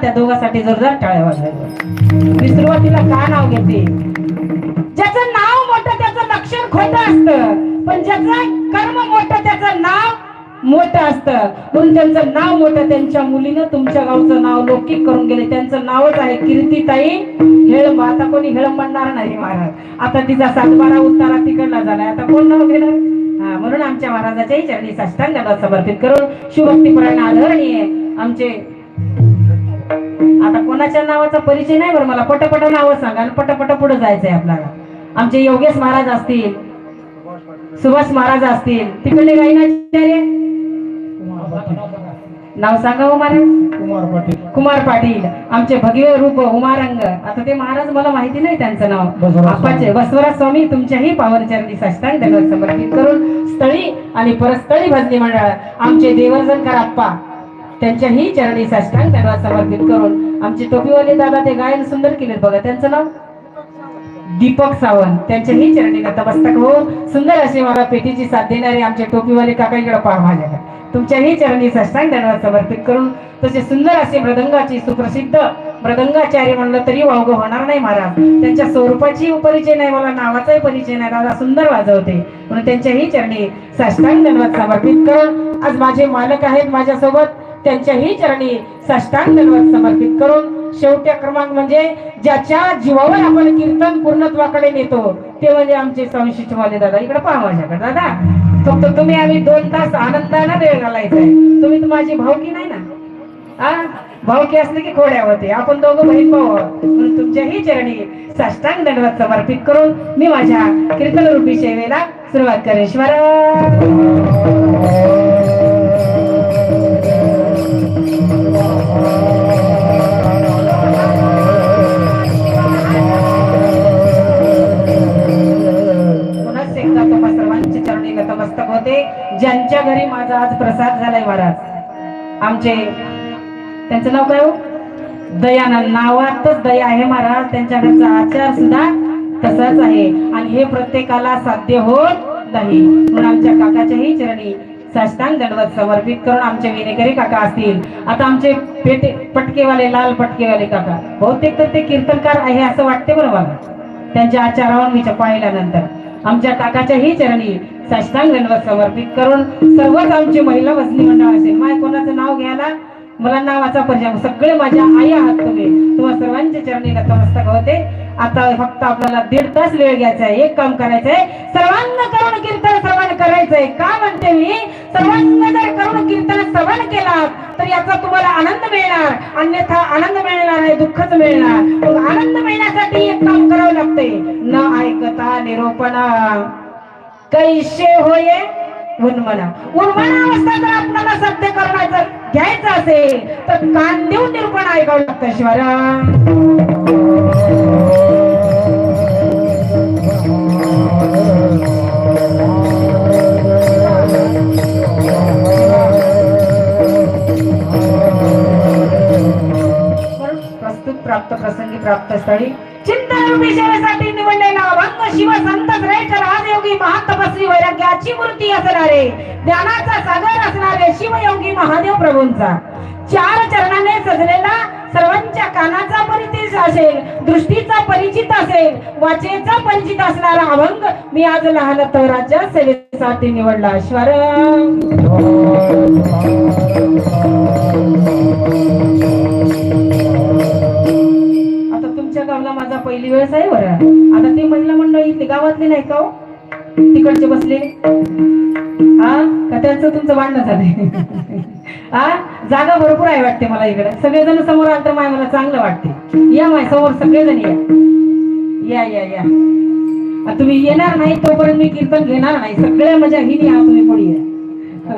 त्या दोघांसाठी जोरदार टाळ्या वाजवायच्या. मी सुरुवातीला का नाव घेते? ज्याचं नाव मोठं त्याचं लक्षण खोट असतं. पण ज्याचं कर्म मोठं त्याचं नाव मोठं असतं. म्हणून त्यांचं नाव मोठं त्यांच्या मुलीनं तुमच्या गावचं नाव लौकिक करून गेले. त्यांचं नावच आहे कीर्तीताई हेळंब आता कोणी हेळंब म्हणणार नाही महाराज. आता तिचा सातबारा उतारा तिकडला झालाय. आता कोण नाव घेणार? हा म्हणून आमच्या महाराजाच्याही चरणी साष्टांगाला समर्पित करून शिवभक्तीपरायण आदरणीय आमचे आता कोणाच्या नावाचा परिचय नाही बरं मला. पटपट नाव सांगा आणि पटपट पुढे जायचंय आपल्याला. आमचे योगेश महाराज असतील सुभाष महाराज असतील तिकडले गायनाचार्य नाव सांगा हो महाराज. कुमार पाटील. कुमार पाटील. आमचे भगवे रूप उमारंग. आता ते महाराज मला माहिती नाही त्यांचं नाव. आपाचे बसवराज स्वामी तुमच्याही पावनचरणी साष्टांग धन्यवाद समर्पित करून स्थळी आणि परस्थळी भजनी मंडळ आमचे देवर्जनकर आप्पा. त्यांच्याही चरणी साष्टांग धन्यवाद समर्पित करून आमचे टोपीवाले दादा ते गायन सुंदर केलेत बघा. त्यांचं नाव दीपक सावंत. त्यांच्याही चरणी नतमस्तक हो सुंदर अशी मला पेटीची साथ देणारे आमचे टोपीवाले काका इकडे पहा माझ्याकडे. तुमच्याही चरणी सष्टांग धन्यवाद समर्पित करून तसे सुंदर असे मृदंगाची सुप्रसिद्ध मृदंगाचार्य म्हणलं तरी वावग होणार नाही महाराज. त्यांच्या स्वरूपाची परिचय नाही मला नावाचाही परिचय नाही. दादा सुंदर वाजवते. म्हणून त्यांच्याही चरणी साष्टांग धन्यवाद समर्पित करून आज माझे मालक आहेत माझ्यासोबत. त्यांच्याही चरणी साष्टांग धन्यवाद समर्पित करून शेवट्या क्रमांक म्हणजे ज्याच्या जीवावर आपण कीर्तन पूर्णत्वाकडे नेतो ते म्हणजे आमचे संशिष्टवाले दादा. इकडे पहा माझ्याकडे दादा. फक्त तुम्ही आम्ही दोन तास आनंदाने वेळ घालायचा तुम्ही माझी भावकी नाही ना? आ? भावकी असले की खोड्या होते आपण दोघं बहीण भाऊ म्हणून तुमच्याही चरणी साष्टांग दंडवत समर्पित करून मी माझ्या कीर्तन रूपी सेवेला सुरुवात करेन. पुन्हा ज्यांच्या घरी माझा आज प्रसाद झालाय महाराज आमचे त्यांचं नाव काय हो? दयानंद. नावातच दया आहे महाराज त्यांच्या घरचा आचार सुद्धा तसाच आहे. आणि हे प्रत्येकाला साध्य होत नाही. म्हणून आमच्या काकाच्याही चरणी साष्टांग दंडवत समर्पित करून आमचे विनेकरी काका असतील. आता आमचे पेटे पटकेवाले लाल पटकेवाले काका. बहुतेक तर ते कीर्तनकार आहे असं वाटते बरं मला. त्यांच्या आचारावर मी पाहिल्यानंतर आमच्या काकाच्याही चरणी साष्टांग दंडवत समर्पित करून सर्वच आमची महिला वजनी मंडळ असेल. माय कोणाचं नाव घ्यायला? मला नावाचा परिचय सगळे माझ्या आई आहात तुम्ही. तुम्हा सर्वांच्या चरणी नतमस्तक होते. आता फक्त आपल्याला दीड तास वेळ घ्यायचा आहे. एक काम करायचंय सर्वांना करून कीर्तन श्रवण करायचंय. का म्हणते मी? सर्वांना जर करून कीर्तन श्रवण केला तर याचा तुम्हाला आनंद मिळणार. अन्यथा आनंद मिळणार आहे दुःखच मिळणार. आनंद ऐकता निरोपणा. कैसे होये? उन्मना. उन्मना अवस्था जर आपल्याला सत्य करण्याचं घ्यायचं असेल तर कान देऊन निरूपण ऐकावं लागतं शिवाराम प्राप्त प्रसंगी प्राप्त स्थळी चिंतन निवडलेला अभंग शिव संत श्रेष्ठ राजयोगी महातपस्वी वैराग्याची मूर्ती असणारे ज्ञानाचा सागर असणारे शिवयोगी महादेव प्रभूंचा. चार चरणाने सजलेला सर्वांच्या कानाचा परिचित असेल दृष्टीचा परिचित असेल वाचेचा परिचित असणारा अभंग मी आज लहान तवराच्या सेवेसाठी निवडला. ईश्वर पहिली वेळेस आहे बरं. आता ते महिला मंडळ इथले गावातले नाही का हो? तिकडचे बसले. हा? का त्यांचं तुमचं भांडण झालंय? हा? जागा भरपूर आहे वाटते मला इकडे. सगळेजण समोर आलं तर माय मला चांगलं वाटते. या माय समोर सगळेजण या. या या या. तुम्ही येणार नाही तोपर्यंत मी कीर्तन घेणार नाही. सगळ्या मजा घेणी या तुम्ही पुढे या.